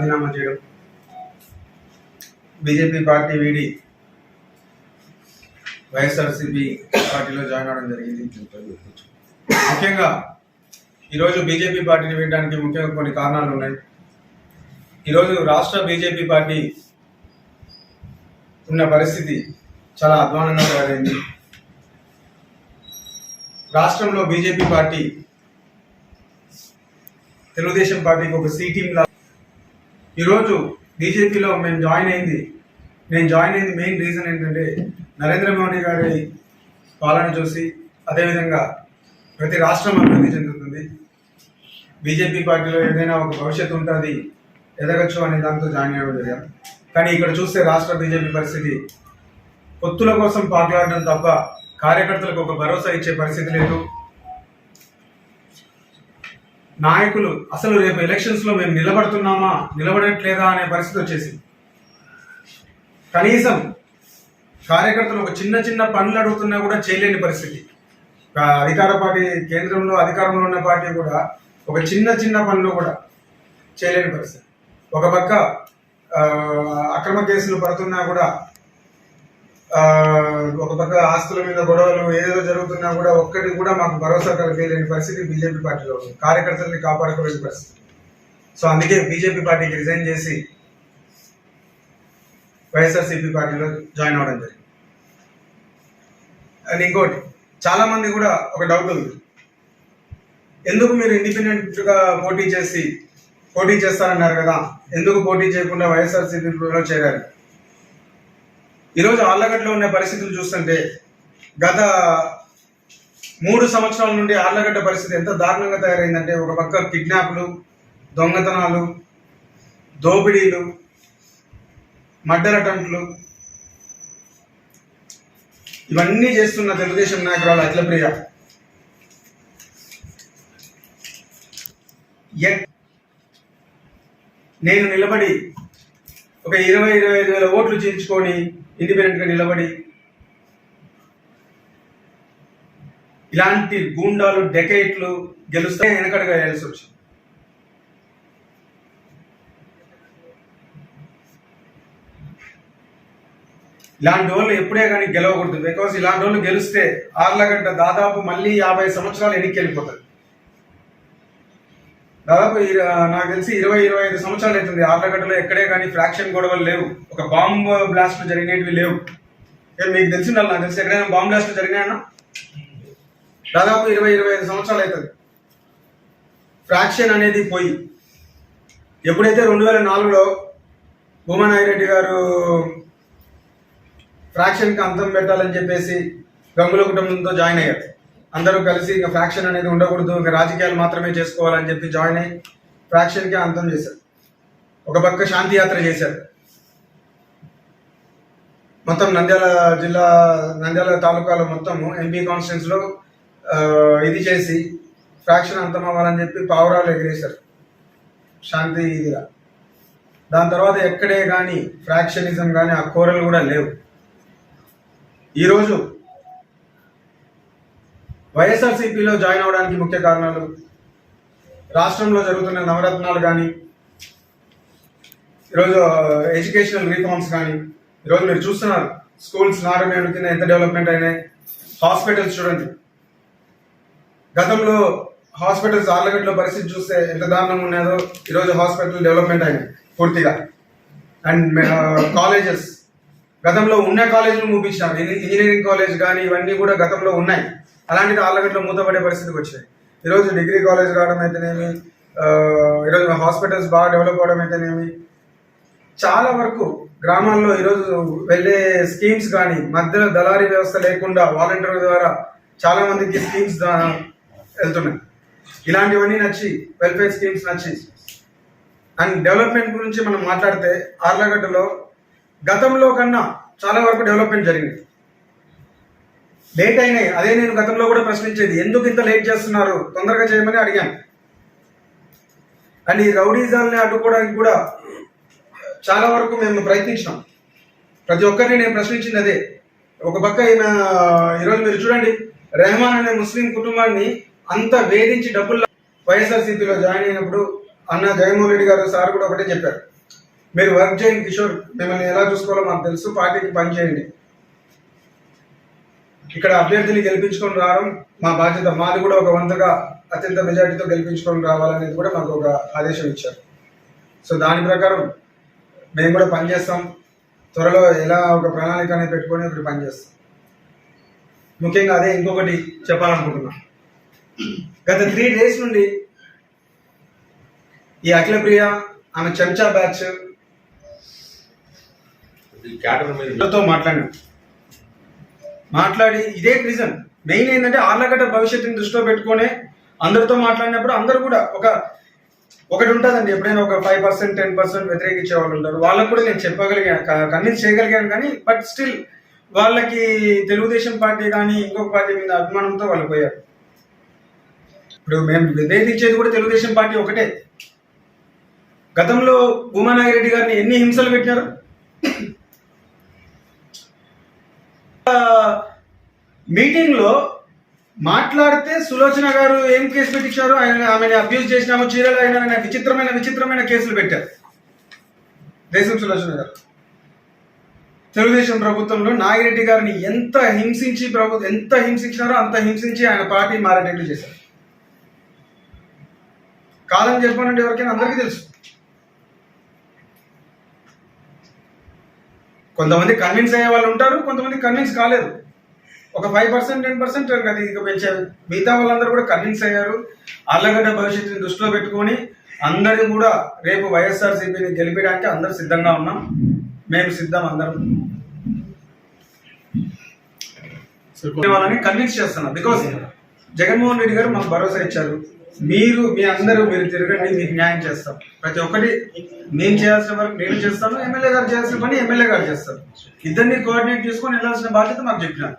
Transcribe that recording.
రాజీనామా చేయడం. BJP party వీడి వైఎస్ఆర్సీపీ పార్టీలో జాయిన్ అవడం జరిగింది. ముఖ్యంగా ఈరోజు బీజేపీ పార్టీని వీడడానికి ముఖ్యంగా కొన్ని కారణాలు ఉన్నాయి. ఈరోజు రాష్ట్ర బీజేపీ పార్టీ ఉన్న పరిస్థితి చాలా అధ్వానంగా తయారైంది. రాష్ట్రంలో బీజేపీ పార్టీ తెలుగుదేశం పార్టీకి ఒక సి లా ఈరోజు బీజేపీలో మేము జాయిన్ అయింది. నేను జాయిన్ అయింది మెయిన్ రీజన్ ఏంటంటే నరేంద్ర మోడీ గారి పాలన చూసి అదేవిధంగా ప్రతి రాష్ట్రం అభివృద్ధి చెందుతుంది. బీజేపీ పార్టీలో ఏదైనా ఒక భవిష్యత్తు ఉంటుంది ఎదగచ్చు అనే దాంతో జాయిన్ అవ్వడం జరిగాం కానీ ఇక్కడ చూస్తే రాష్ట్ర బీజేపీ పరిస్థితి పొత్తుల కోసం పాటలాడడం తప్ప కార్యకర్తలకు ఒక భరోసా ఇచ్చే పరిస్థితి లేదు. నాయకులు అసలు రేపు ఎలక్షన్స్లో మేము నిలబడుతున్నామా నిలబడట్లేదా అనే పరిస్థితి వచ్చేసింది. కనీసం కార్యకర్తలు ఒక చిన్న చిన్న పనులు అడుగుతున్నా కూడా చేయలేని పరిస్థితి. అధికార పార్టీ కేంద్రంలో అధికారంలో ఉన్న పార్టీ కూడా ఒక చిన్న చిన్న పనులు కూడా చేయలేని పరిస్థితి. ఒక పక్క అక్రమ కేసులు పడుతున్నా కూడా ఒక పక్క ఆస్తుల మీద గొడవలు ఏదో జరుగుతున్నా కూడా ఒక్కటి కూడా మాకు భరోసా కలిగలేని పరిస్థితి బీజేపీ పార్టీలో ఉంది. కార్యకర్తల్ని కాపాడుకోలేని పరిస్థితి. సో అందుకే బీజేపీ పార్టీకి రిజైన్ చేసి వైఎస్ఆర్సీపీ పార్టీలో జాయిన్ అవ్వడం జరిగింది. అండ్ ఇంకోటి చాలామంది కూడా ఒక డౌట్ ఉంది. ఎందుకు మీరు ఇండిపెండెంట్గా పోటీ చేసి పోటీ చేస్తారన్నారు కదా? ఎందుకు పోటీ చేయకుండా వైఎస్ఆర్సీపీలో చేరారు? ఈరోజు ఆళ్ళగడ్డలో ఉన్న పరిస్థితులు చూస్తుంటే గత మూడు సంవత్సరాల నుండి ఆళ్ళగడ్డ పరిస్థితి ఎంత దారుణంగా తయారైందంటే ఒక పక్క కిడ్నాప్లు దొంగతనాలు దోపిడీలు మర్డర్ అటెంప్ట్లు ఇవన్నీ చేస్తున్న తెలుగుదేశం నాయకురాలు అఖిలప్రియ. నేను నిలబడి ఒక ఇరవై ఇరవై ఐదు వేల ఓట్లు చేయించుకొని ఇండిపెండెంట్గా నిలబడి ఇలాంటి గూండాలు డెకైట్లు గెలుస్తే వెనకడగా వేయాల్సి వచ్చింది. ఇలాంటి వాళ్ళు ఎప్పుడే కానీ గెలవకూడదు బికాస్ ఇలాంటి వాళ్ళు గెలిస్తే ఆర్లగడ్డ దాదాపు మళ్ళీ యాభై సంవత్సరాలు ఎన్నిక వెళ్ళిపోతుంది దాదాపు నాకు తెలిసి ఇరవై ఇరవై ఐదు సంవత్సరాలు అవుతుంది. ఆర్లగడ్డలో ఎక్కడే కానీ ఫ్రాక్షన్ గొడవలు లేవు. ఒక బాంబ్ బ్లాస్ట్లు జరిగినవి లేవు. మీకు తెలిసి నాకు తెలిసి ఎక్కడైనా బాంబ్ బ్లాస్ట్లు జరిగినాయన్నా దాదాపు ఇరవై ఇరవై ఐదు సంవత్సరాలు అవుతుంది. ఫ్రాక్షన్ అనేది పోయి ఎప్పుడైతే రెండు వేల నాలుగులో భూమనాయిరెడ్డి గారు ఫ్రాక్షన్కి అంతం పెట్టాలని చెప్పేసి గంగుల కుటుంబంతో జాయిన్ అయ్యారు. అందరూ కలిసి ఇంకా ఫ్యాక్షన్ అనేది ఉండకూడదు ఇంకా రాజకీయాలు మాత్రమే చేసుకోవాలని చెప్పి జాయిన్ అయ్యి ఫ్రాక్షన్కి అంతం చేశారు. ఒక పక్క శాంతి యాత్ర చేశారు. మొత్తం నంద్యాల జిల్లా నంద్యాల తాలూకాలో మొత్తము ఎంపీ కాన్స్టిట్యూన్స్ ఇది చేసి ఫ్రాక్షన్ అంతం అవ్వాలని చెప్పి పావురాలు ఎగిరేశారు. శాంతి ఇదిగా దాని తర్వాత ఎక్కడే కానీ ఫ్రాక్షనిజం కానీ ఆ కోరలు కూడా లేవు. ఈరోజు వైఎస్ఆర్సీపీలో జాయిన్ అవడానికి ముఖ్య కారణాలు? రాష్ట్రంలో జరుగుతున్న నవరత్నాలు కానీ ఈరోజు ఎడ్యుకేషనల్ రిఫార్మ్స్ కానీ ఈరోజు మీరు చూస్తున్నారు. స్కూల్స్ నారాయణ కింద ఎంత డెవలప్మెంట్ అయినాయి? హాస్పిటల్స్ చూడండి. గతంలో హాస్పిటల్స్ ఆర్లగడ్డలో పరిస్థితి చూస్తే ఎంత దారుణంగా ఉన్నదో ఈరోజు హాస్పిటల్ డెవలప్మెంట్ అయినాయి పూర్తిగా. And colleges. గతంలో ఉన్న కాలేజీలు మూపించినారు. ఇంజనీరింగ్ కాలేజ్ కానీ ఇవన్నీ కూడా గతంలో ఉన్నాయి. అలాంటిది ఆళ్ళగడ్డలో మూతపడే పరిస్థితికి వచ్చినాయి. ఈరోజు డిగ్రీ కాలేజ్ రావడం అయితేనేమి ఈరోజు హాస్పిటల్స్ బాగా డెవలప్ అవడం అయితేనేమి చాలా వరకు గ్రామాల్లో ఈరోజు వెళ్ళే స్కీమ్స్ కానీ మధ్యలో దళారీ వ్యవస్థ లేకుండా వాలంటీర్ ద్వారా చాలా మందికి స్కీమ్స్ వెళ్తున్నాయి. ఇలాంటివన్నీ నచ్చి వెల్ఫేర్ స్కీమ్స్ నచ్చి. అండ్ డెవలప్మెంట్ గురించి మనం మాట్లాడితే ఆర్లగడ్డలో గతంలో కన్నా చాలా వరకు డెవలప్మెంట్ జరిగింది. లేట్ అయినాయి. అదే నేను గతంలో కూడా ప్రశ్నించేది. ఎందుకు ఇంత లేట్ చేస్తున్నారు? తొందరగా చేయమని అడిగాను. అండ్ ఈ రౌడీజాల్ని అడ్డుకోవడానికి కూడా చాలా వరకు మేము ప్రయత్నించినాం. ప్రతి ఒక్కరిని నేను ప్రశ్నించింది అదే. ఒక పక్క ఈయన ఈరోజు మీరు చూడండి రెహమాన్ అనే ముస్లిం కుటుంబాన్ని అంత వేధించి డబ్బులు వైఎస్ఆర్సీపీలో జాయిన్ అయినప్పుడు అన్న జగన్మోహన్ రెడ్డి గారు సార్ కూడా ఒకటే చెప్పారు. మీరు వర్క్ చేయండి కిషోర్ మిమ్మల్ని ఎలా చూసుకోవాలో మాకు తెలుసు పార్టీకి పనిచేయండి ఇక్కడ అభ్యర్థిని గెలిపించుకొని రావడం మా బాధ్యత. మాది కూడా ఒక వంతుగా అత్యంత మెజార్టీతో గెలిపించుకొని రావాలనేది కూడా మాకు ఒక ఆదేశం ఇచ్చారు. సో దాని ప్రకారం మేము కూడా పనిచేస్తాం. త్వరలో ఎలా ఒక ప్రణాళిక అనేది పెట్టుకొని ఒకటి పనిచేస్తాం. ముఖ్యంగా అదే ఇంకొకటి చెప్పాలనుకుంటున్నా. గత త్రీ డేస్ నుండి ఈ అఖిలప్రియ ఆమె చెంచా బ్యాచ్ మాట్లాడాను. మాట్లాడి ఇదే రీజన్ మెయిన్ ఏంటంటే ఆర్లగడ్డ భవిష్యత్తుని దృష్టిలో పెట్టుకొని అందరితో మాట్లాడినప్పుడు అందరూ కూడా ఒక ఒకటి ఉంటుందండి. ఎప్పుడైనా ఒక ఫైవ్ పర్సెంట్ టెన్ పర్సెంట్ వ్యతిరేకించే వాళ్ళు ఉంటారు. వాళ్ళకు కూడా నేను చెప్పగలిగాను కన్విన్స్ చేయగలిగాను కానీ బట్ స్టిల్ వాళ్ళకి తెలుగుదేశం పార్టీ కానీ ఇంకొక పార్టీ మీద అభిమానంతో వాళ్ళు పోయారు. ఇప్పుడు మేము వ్యతిరేకించేది కూడా తెలుగుదేశం పార్టీ ఒకటే. గతంలో భూమానాగిరెడ్డి గారిని ఎన్ని హింసలు పెట్టినారు? మీటింగ్లో మాట్లాడితే సులోచన గారు ఏం కేసు పెట్టించారు? ఆయన ఆమెను అబ్యూజ్ చేసినాము చీరలు అయినా విచిత్రమైన విచిత్రమైన కేసులు పెట్టారు. దేశం సులోచన గారు. తెలుగుదేశం ప్రభుత్వంలో నాగిరెడ్డి గారిని ఎంత హింసించి ప్రభు ఎంత హింసించినారో అంత హింసించి ఆయన పార్టీ మారేటట్లు చేశారు. కాలం చెప్పానంటే ఎవరికైనా అందరికీ తెలుసు. కొంతమంది కన్విన్స్ అయ్యే వాళ్ళు ఉంటారు కొంతమంది కన్విన్స్ కాలేదు. ఒక ఫైవ్ పర్సెంట్ టెన్ పర్సెంట్ అది ఇక పెంచారు మిగతా వాళ్ళందరూ కూడా కన్విన్స్ అయ్యారు. ఆళ్ళగడ్డ భవిష్యత్తుని దృష్టిలో పెట్టుకొని అందరినీ కూడా రేపు వైఎస్ఆర్ సిపిని గెలిపించడానికి అందరు సిద్ధంగా ఉన్నాం. మేము సిద్ధం అందరం. వాళ్ళని కన్విన్స్ చేస్తున్నాం. బికాస్ జగన్మోహన్ రెడ్డి గారు మాకు భరోసా ఇచ్చారు. మీరు మీ అందరూ మీరు తిరగండి మీకు న్యాయం చేస్తాం. ప్రతి ఒక్కటి నేను చేయాల్సిన వరకు నేను చేస్తాను ఎమ్మెల్యే గారు చేయాల్సిన పని ఎమ్మెల్యే గారు చేస్తారు. ఇద్దరిని కోఆర్డినేట్ చేసుకొని వెళ్ళాల్సిన బాధ్యత మాకు చెప్పినారు.